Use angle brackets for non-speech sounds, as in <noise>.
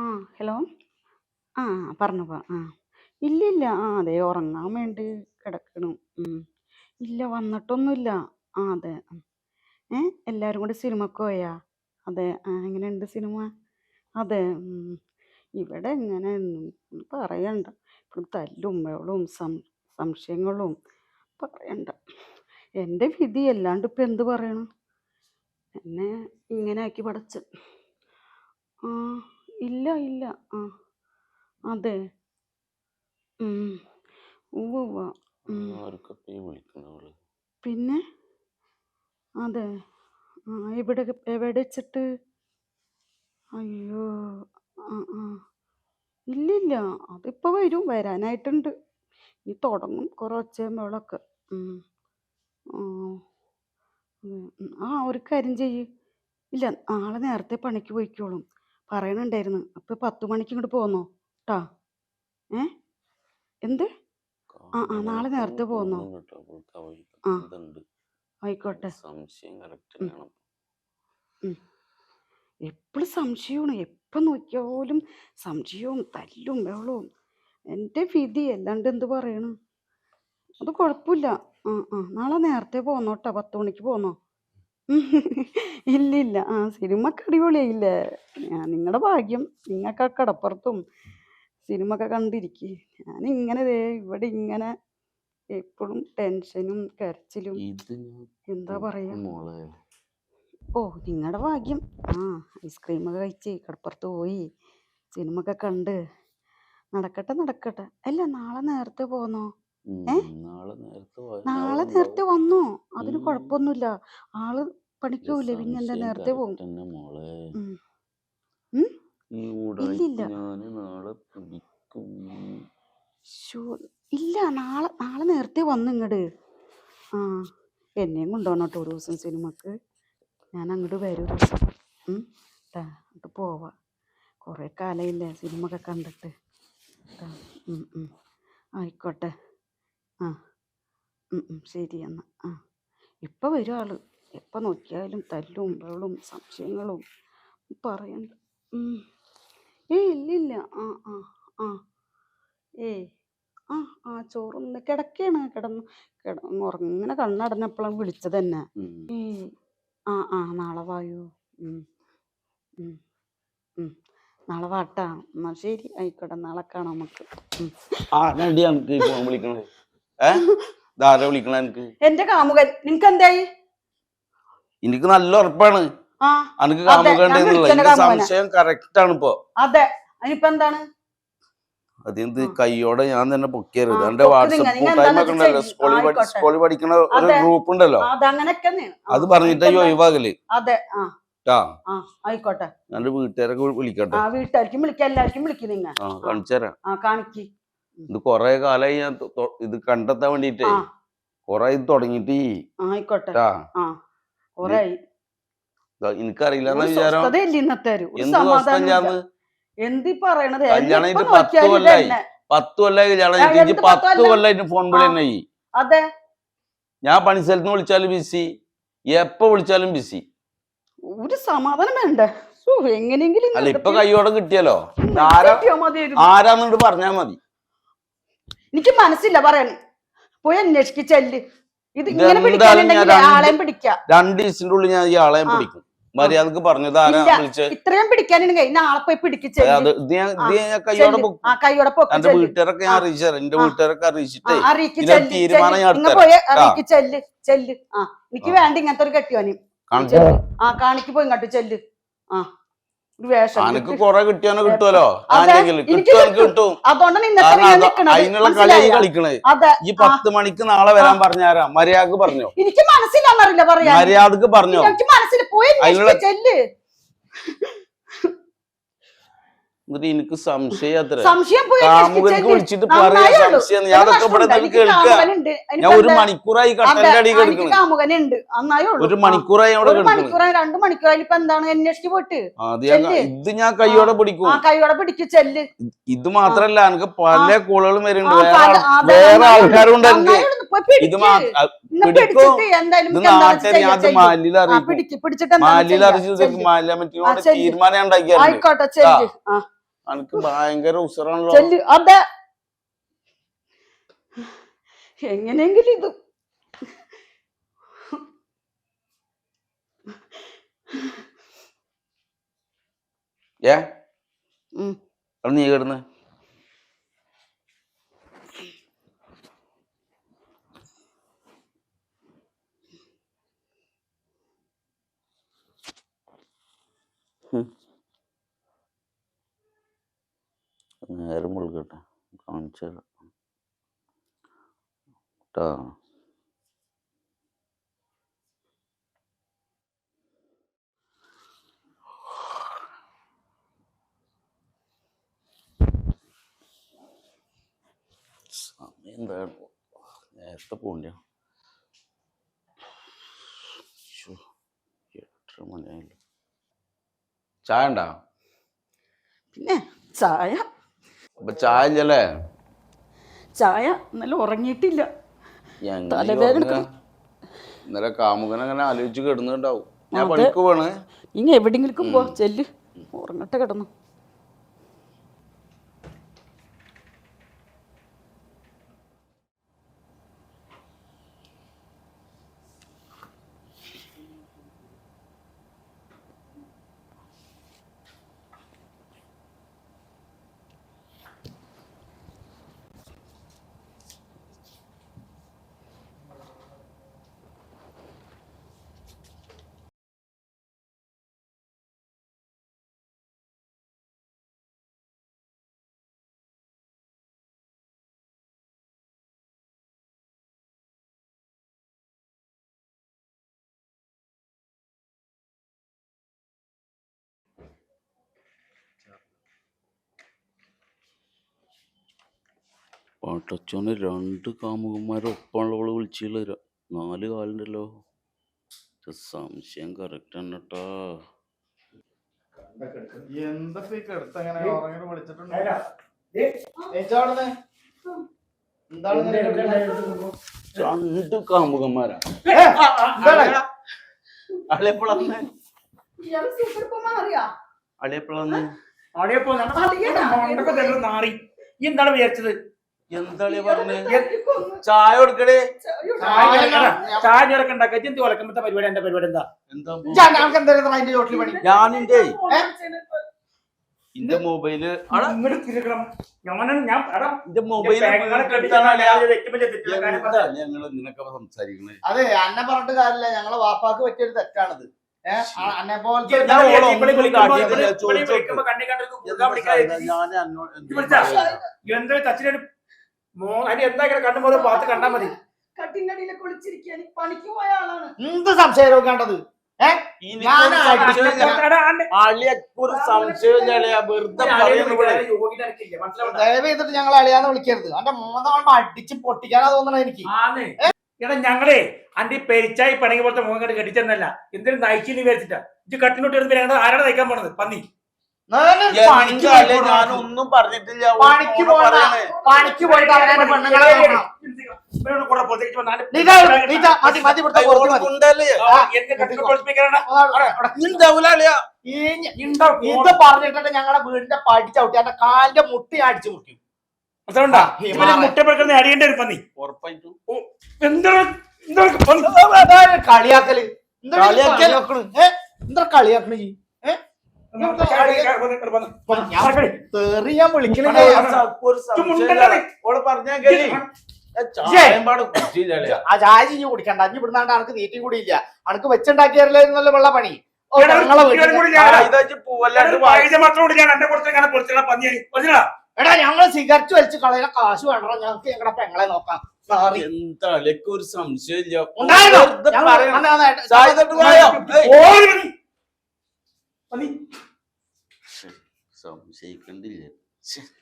ആ ഹലോ? ആ പറഞ്ഞു പ ആ. ഇല്ല ആ അതെ ഉറങ്ങാൻ വേണ്ടി കിടക്കണു. ഇല്ല വന്നിട്ടൊന്നുമില്ല. ആ അതെ. ഏ എല്ലാവരും കൂടി സിനിമക്ക് പോയാ? അതെ ആ എങ്ങനെയുണ്ട് സിനിമ? അതെ. ഇവിടെ ഒന്നും പറയണ്ട. ഇപ്പോഴും തല്ലും ബഹളവും സം സംശയങ്ങളും പറയണ്ട. എന്റെ വിധി അല്ലാണ്ട് ഇപ്പം എന്ത് പറയണം? എന്നെ ഇങ്ങനെ ആക്കി പടച്ച് ആ. ഇല്ല ഇല്ല. ആ അതെ. ഉം. ഉവ്വ് ഉവ്വ. ഉം. ആർക്കപ്പ ഈ വിളിക്കണവൾ പിന്നെ? അതെ. ആ എവിടെ എവിടെ വെച്ചിട്ട്? അയ്യോ. ആ ആ. ഇല്ലില്ല അതിപ്പോ വരും. വരാനായിട്ടുണ്ട്. ഇനി തുടങ്ങും. കുറേ ഒച്ചയും ബഹളമൊക്കെ. ഉം. ആ. ഉം, ഉം. ആ ഒരു കാര്യം ചെയ്യ്. ഇല്ല നാളെ നേരത്തെ പണിക്ക് പോയിക്കോളും. പറയണുണ്ടായിരുന്നു. അപ്പോൾ പത്ത് മണിക്ക് ഇങ്ങോട്ട് പോന്നോ? ട്ടാ. ഏ? എന്ത്? ആ ആ നാളെ നേരത്തെ പോന്നോ? ആ. ആയിക്കോട്ടെ. എപ്പോഴും സംശയമാണ്. എപ്പം നോക്കിയാലും സംശയവും തല്ലും ബഹളവും. എന്റെ വിധി. അല്ലാണ്ട് എന്ത് പറയണം? അത് കുഴപ്പമില്ല. ആ ആ. നാളെ നേരത്തെ പോന്നോട്ടോ പത്ത് മണിക്ക് പോന്നോ? <laughs> ഇല്ലില്ല. ആ സിനിമക്ക് അടിപൊളിയായില്ലേ? നിങ്ങളുടെ ഭാഗ്യം. നിങ്ങൾക്ക് ആ കടപ്പുറത്തും സിനിമ ഒക്കെ ഞാൻ ഇങ്ങനെ ദേ ഇവിടെ ഇങ്ങനെ എപ്പോഴും ടെൻഷനും കരച്ചിലും എന്താ പറയാ? ഓ നിങ്ങളുടെ ഭാഗ്യം. ആ ഐസ്ക്രീമൊക്കെ കഴിച്ച് കടപ്പുറത്ത് പോയി സിനിമ ഒക്കെ കണ്ട് നടക്കട്ടെ നടക്കട്ടെ. അല്ല നാളെ നേരത്തെ പോന്നോ? നാളെ നേരത്തെ വന്നു നാളെ നേരത്തെ വന്നോ? അതിന്. കുഴപ്പമൊന്നുമില്ല ആൾ പണിക്കൂലേ പിന്നെ എന്താ നേരത്തെ പോകും ഇല്ല നാളെ നാളെ നേരത്തെ വന്നു ഇങ്ങോട്ട് ആ എന്നെയും കൊണ്ടുപോകണം കേട്ടോ ഒരു ദിവസം സിനിമക്ക്. ഞാൻ അങ്ങോട്ട് വരും. ഒരു ദിവസം ഉം. ട്ടാ എന്നിട്ട് പോവാം. കുറേ കാലമില്ലേ സിനിമ ഒക്കെ കണ്ടിട്ട്. ആയിക്കോട്ടെ. ആ. ശരി എന്നാൽ ആ. ഇപ്പം വരും ആൾ എപ്പോൾ നോക്കിയാലും തല്ലും ബഹളും സംശയങ്ങളും പറയണ്ട. ഏയ് ഇല്ലില്ല. ആ ആ ആ. ഏയ്. ആ ആ ചോറൊന്ന് കിടക്കുകയാണ് കിടന്ന് കിടന്ന് ഉറങ്ങനെ കണ്ണടഞ്ഞപ്പോഴാണ് വിളിച്ചത് തന്നെ ഏ ഏയ്. ആ ആ നാളെ വായോ. നാളെ വാട്ടാ. എന്നാൽ ശരി. ആയിക്കോട്ടെ. നാളെ കാണാം നമുക്ക്. ആ ആരാടി എനിക്ക് ഈ ഫോൺ ഏ വിളിക്കണ എനിക്ക് എന്റെ കാമുകൻ. നിനക്ക് എന്തായി? എനിക്ക് നല്ല ഉറപ്പാണ്. എനിക്ക് കാമുകണ്ടെന്നുള്ള. സംശയം കറക്റ്റ് ആണ് ഇപ്പൊ. അതെ അതിനിപ്പോ എന്താണ്? അതെന്ത് കയ്യോടെ കൈയോടെ ഞാൻ തന്നെ പൊക്കിയരുത്. ആ, എന്റെ വാട്സപ്പ് സ്കൂളിൽ പഠി ആയിക്കോട്ടെ. സ്കൂളിൽ പഠിക്കണ ഒരു ഗ്രൂപ്പ് ഉണ്ടല്ലോ. അത് പറഞ്ഞിട്ട്? ഒഴിവാകൽ ആയിക്കോട്ടെ. എന്റെ വീട്ടുകാരൊക്കെ വിളിക്കട്ടെ. വീട്ടുകാർക്കും വിളിക്കാം. എല്ലാവർക്കും വിളിക്കും നിങ്ങൾ ആ കാണിച്ചുതരാം. ആ കാണിക്ക്. ഇത് കൊറേ കാലായി ഞാൻ ഇത് കണ്ടെത്താൻ വേണ്ടിട്ടേ. കൊറേ ഇത് തുടങ്ങിട്ട് ആയിക്കോട്ടെ. എനിക്കറിയില്ല എന്ത് പറയണത്? കല്യാണം പത്ത് കൊല്ലായി. പത്ത് കൊല്ലായി കല്യാണം പത്ത് കൊല്ലായിട്ട് ഫോൺ വിളി ആ. തന്നെ അതെ. ഞാൻ പണി സ്ഥലത്ത് വിളിച്ചാലും ബിസി. എപ്പോ വിളിച്ചാലും ബിസി. ഒരു സമാധാനം വേണ്ടേ? എങ്ങനെയെങ്കിലും അല്ല ഇപ്പൊ കൈയോടെ കിട്ടിയല്ലോ ആരാ ആരാന്നോട് ആരാന്നിട്ട് പറഞ്ഞാ മതി. എനിക്ക് മനസ്സില്ല പറയണേ പോയി അന്വേഷിക്കൽ ചെല്ല് ഇത് ഇങ്ങനെ പിടിക്കാനുണ്ടെങ്കിൽ ആളെയും പിടിക്കാം. രണ്ട് ദിവസത്തിന്റെ ഉള്ളിൽ ഞാൻ ഈ ആളെ പിടിക്കും. മര്യാദയ്ക്ക് പറഞ്ഞത് ആരാ. വിളിച്ച്? ഇത്രയും പിടിക്കാനുണ്ടെങ്കിൽ നാളെ പോയി പിടിക്ക് ചെല്ല് ഞാൻ ഞാൻ കൈയോടെ പോകും എന്റെ വീട്ടുകാരൊക്കെ ഞാൻ. അറിയിച്ചു തരാം. എന്റെ. വീട്ടുകാരൊക്കെ അറിയിച്ചിട്ടേ തീരുമാനം. ഞാൻ പോയി അറിയിക്ക് ചെല്ല് ആ എനിക്ക് വേണ്ട ഇങ്ങനത്തെ ഒരു കെട്ടിയോനെയും കാണിച്ചു ആ കാണിക്ക് പോയി ഇങ്ങോട്ട് ചെല്ല്. ആ. കിട്ടി. കൊറേ കിട്ടിയാനോ കിട്ടുമല്ലോ എനിക്ക് കിട്ടും. എനിക്ക്. അതിനുള്ള കളി കളിക്കണേ. ഈ പത്ത് മണിക്ക് നാളെ വരാൻ പറഞ്ഞാരാ മര്യാദയ്ക്ക് പറഞ്ഞോ? എനിക്ക് മനസ്സിലാന്നറിയില്ല പറയാ മര്യാദയ്ക്ക് പറഞ്ഞോ? എനിക്ക് മനസ്സിൽ പോയി അതിനുള്ള- എന്നിട്ട് എനിക്ക് സംശയം സംശയം കാമുകനക്ക് വിളിച്ചിട്ട് പറയാ സംശയം. ഒരു ഞാൻ അതൊക്കെ ഇവിടെ പ്രശ്നമുണ്ട്. കേൾക്കുക. ഞാൻ ഒരു? മണിക്കൂറായി കട്ടന്റെ അടി ഒരു. മണിക്കൂറായി അവിടെ മണിക്കൂറായി രണ്ട് മണിക്കൂറായി ഇപ്പൊ എന്താണ് അന്വേഷിച്ച് പോയിട്ട്? ഇത് ഞാൻ കൈയോടെ പിടിക്കും. കൈയോടെ പിടിക്കും ചെല്ല്. ഇത് മാത്രല്ല എനിക്ക് പല കോളുകളും വരുന്നുണ്ട്. വേറെ ആൾക്കാരും ഉണ്ട്. ഇത് പിടിക്കും. ഞാൻ അറിയിക്കും. അറിയിച്ചു. മാലിയ മറ്റിനോട് തീരുമാനം ഉണ്ടാക്കിയായിരുന്നു. ആയിക്കോട്ടെ ചെല്ല്. ആ. അനക്ക് ഭയങ്കര ഉസറാണല്ലോ. ചെല്ല് അതെ. എങ്ങനെയെങ്കിലും ഇത്. ഏ? നീ കിടന്ന്? നേരം മുഴുകട്ടെ കാണിച്ചു കേട്ടോ സമയം നേരത്തെ പോണ്ട എട്ടര മണിയായില്ല. ചായ ഉണ്ടോ? പിന്നെ ചായ അപ്പൊ ചായ ഇല്ലല്ലേ ചായ ഇന്നലെ ഉറങ്ങിയിട്ടില്ല. തലവേദന? ഇന്നലെ കാമുകൻ അങ്ങനെ ആലോചിച്ച് കിടന്നുണ്ടാവും. ഞാൻ. പണിക്ക് പോണേ ഇനി എവിടെയെങ്കിലും പോ ചെല്ല്. ഉറങ്ങട്ടെ കിടന്നു. പാട്ടച്ചോന് രണ്ട് കാമുകന്മാരൊപ്പമുള്ളവൾ വിളിച്ചില്ല. നാല് കാലുണ്ടല്ലോ. സംശയം കറക്റ്റ് ആണ് കേട്ടാ എന്താ കിടത്ത് അങ്ങനെ വിളിച്ചിട്ടുണ്ട്? രണ്ട് കാമുകന്മാരാ. അളിയപ്പളന്ന് അളിയപ്പളന്ന് അളിയപ്പോ നാറി. എന്താണ് വിചാരിച്ചത്? എന്താളിയ പറഞ്ഞ ചായ കൊടുക്കണേ ചായ ഞൊരക്കെ ഉണ്ടാക്കുക പരിപാടി എന്റെ പരിപാടി എന്താ എന്താ ഞാനിന്റെ ഇന്റെ മൊബൈൽ ഇന്റെ മൊബൈൽ. ഞങ്ങൾ നിനക്കെ സംസാരിക്കണേ അതെ അന്നെ പറഞ്ഞിട്ട് കാര്യമില്ല ഞങ്ങളെ വാപ്പാക്ക് പറ്റിയൊരു തെറ്റാണിത് ഞാൻ എന്താ ഇങ്ങനെ കണ്ണുമ്പോൾ ഭാഗത്ത് കണ്ടാ മതി. കട്ടിങ്ങടിയിലൊക്കെ ഒളിച്ചിരിക്കാൻ പണിക്ക് പോയ ആളാണ്. എന്ത് സംശയം കണ്ടത് ഞാൻ എടാ, ആണ്ട്. അളിയൊരു സംശയം വെറുതെ പറയുന്നു ഇവിടെ. ആരെയും യോഗ്യത എനിക്കില്ല, മനസ്സിലാവുണ്ടോ? ദയവ് ചെയ്തിട്ട് ഞങ്ങൾ അളിയാന്ന് വിളിക്കരുത്. അന്റെ മൂന്നാളുമ്പോ അടിച്ച് പൊട്ടിക്കാനാ തോന്നണ എനിക്ക്. എടാ ഞങ്ങളെ അന്റെ പെരിച്ചായി പണങ്ങി പോലത്തെ മുഖം കണ്ട് കെട്ടിച്ചെന്നല്ല. എന്തിനും നയിച്ചു വിചാരിച്ചിട്ടാ. ഇത് കട്ടിനോട്ട് വരുമ്പോ ഞങ്ങൾ ആരാണ് നയിക്കാൻ പോണത്? പന്നി. ഞാനൊന്നും പറഞ്ഞിട്ടില്ല. പണിക്ക്. പണിക്ക് പോയിട്ട് അവനെ പെണ്ണുങ്ങളെ നോക്കണം ഇവരോട് കൂടെ പുറത്തേക്ക് വന്ന് നാല് നീറ്റ നീറ്റ മതി മതി ഇവിടുത്തെ അയ്യോ, കുറച്ച് ഓൾ മതി. കൊണ്ടല്ലേ? ആ, എന്നെ കട്ടിനെ പൊളിപ്പിക്കാനാണ്. അതാണ് അവിടെ, അവിടെ. നീ ഉണ്ടാവൂല അളിയ. ഈ ഞ- ഇത് പറഞ്ഞിട്ട് ഞങ്ങളുടെ വീടിന്റെ പടി ചവിട്ടി എന്റെ കാലിന്റെ മുട്ടി അടിച്ചു മുട്ടി. കളിയാക്കൽ? എന്താ? കളിയാക്കണ്? കളിയാക്കണ് ഈ ഏ? എന്താ കളിയാ- ഞാൻ ആർക്കടി? തെറി ഞാൻ വിളിക്കണില്ലേ. ആ ചായ ഇനി കുടിക്കണ്ട. അഞ്ഞു ഇവിടുന്നാണ്ട് അനക്ക് തീറ്റയും കൂടി ഇല്ല. അനക്ക് വെച്ചുണ്ടാക്കിയല്ലോ വെള്ള പണി. എടാ, ഞങ്ങളെ സിഗരറ്റ് വലിച്ച് കളയുന്ന കാശ് വേണ്ട. ഞങ്ങൾക്ക് ഞങ്ങളുടെ പെങ്ങളെ നോക്കാം. എന്താ ഒരു സംശയം ഇല്ല. ഉണ്ടായിരുന്നോ? വെറുതെ ഞങ്ങൾ- പറയണം.